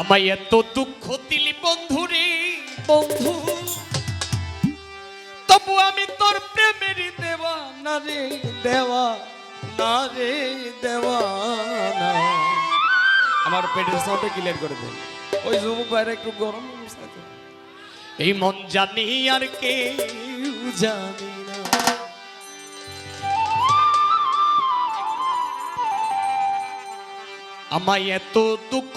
আমায় এত দুঃখ দিলি বন্ধু রে। বন্ধু। তবু আমি তোর প্রেমেরই দেওয়া না রে দেওয়া না রে দেওয়া না। আমার পেটের সাউন্ডে ক্লিয়ার করে দে। ওই যুবক ভাইরা একটু গরম এই মন জানি আর কে জানি না। আমায় এত দুঃখ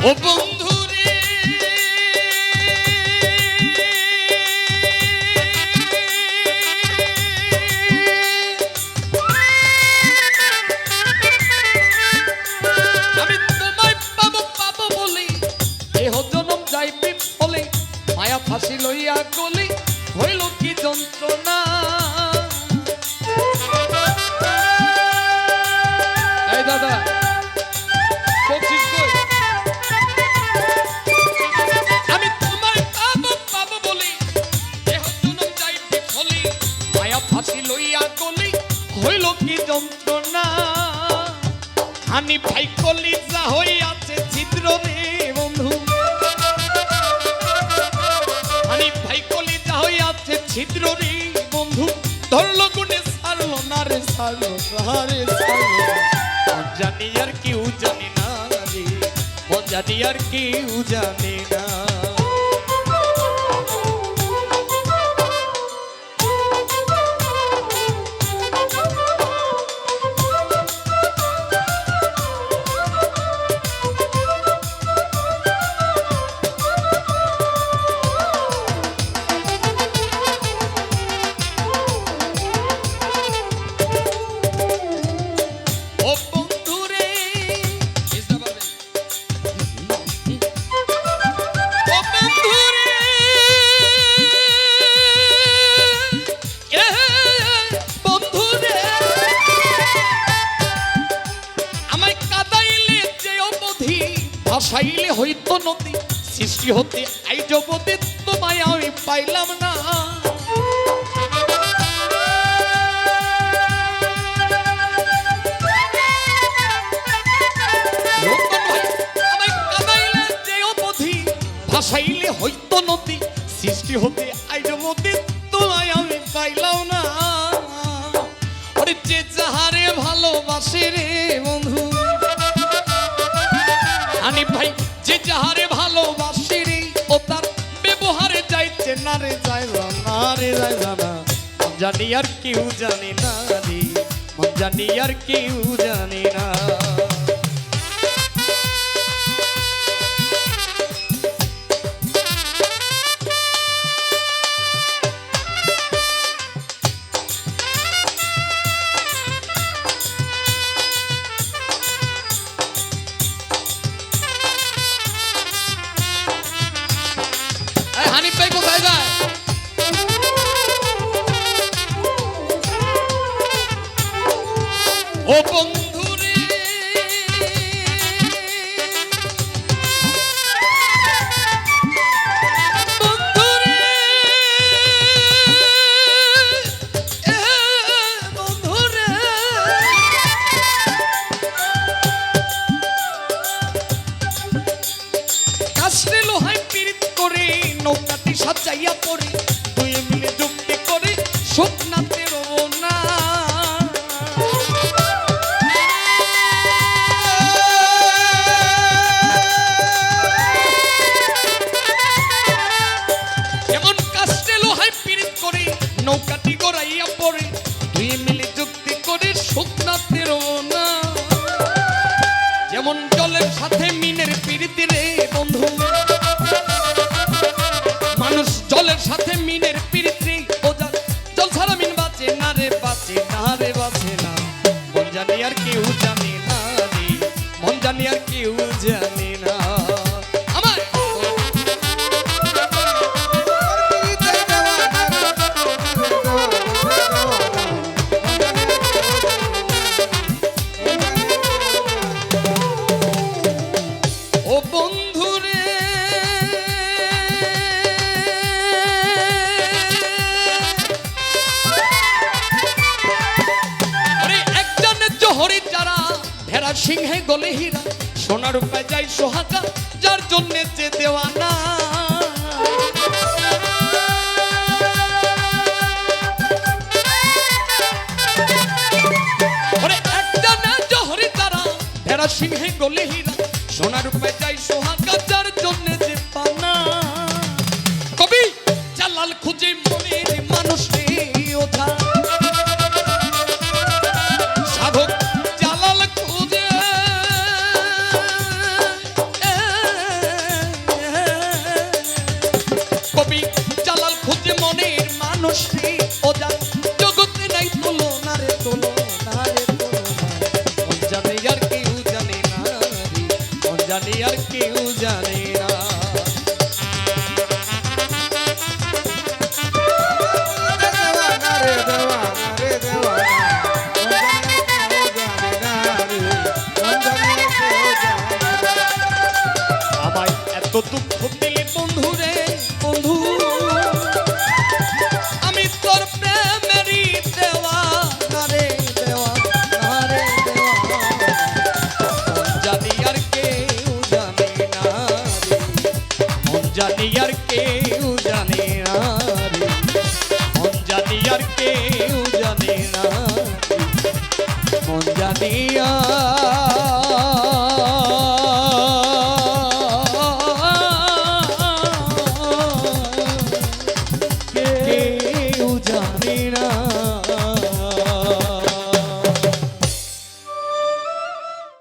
ও বন্ধু রে আমি তোমায় পাবো পাবো মায়া ফাঁসি লইয়া গলি হইল কি যন্ত্রণা? হানি ভাই কলিজা হইয়াছে ছিদ্র রে বন্ধু। হানি ভাই কলিজা হইয়াছে ছিদ্র রে বন্ধু। ধরল গুনে সারল না রে, সারল সারে সারলো জানি আর কেউ জানি না রে ও জানি আর কেউ জানে ভাসাইলে হইতো নদী, সৃষ্টি হতে আইজ অবধি তোমায় আমি পাইলাম না। ভাসাইলে হইতো নদী, সৃষ্টি হতে আইজ মতি তোমায় আমি পাইলাম না। যে যাহারে ভালোবাসে রে বন্ধু আনি ভাই, যে যাহারে ভালোবাসি রে, ও তার ব্যবহারে যাইতে না রে, যাইবা না রে, যাইবা না। জানি আর কেউ জানি না রে জানি আর কেউ জানি না। ও বন্ধু রে বন্ধু রে এ বন্ধু রে কাশরে লোহায় পীড়িত করে নৌকাটি সাজাইয়া পড়ে। সাথে মিনের পিড়িতি রে বন্ধু। মানুষ জলের সাথে মিনের পিড়িতি ও জল ছাড়া মিন বাঁচে না রে, বাঁচে না রে, বাঁচে না। মন জানি আর কেউ জানে না রে, মন জানি আর কেউ জানে সিংহে গলে হীরা সোনার রূপায় যাই সোহাগা যার জন্য যে দেওয়ানা। সিংহে গলে মনের মানুষ রে ওজা জগতে নাই তোলো না রে তোলো, না রে তোলো। জানে আর কেউ জানে না জানে আর কেউ জানে না। দেওয়ানা রে দেওয়ানা রে দেওয়ানা জানি আর কে।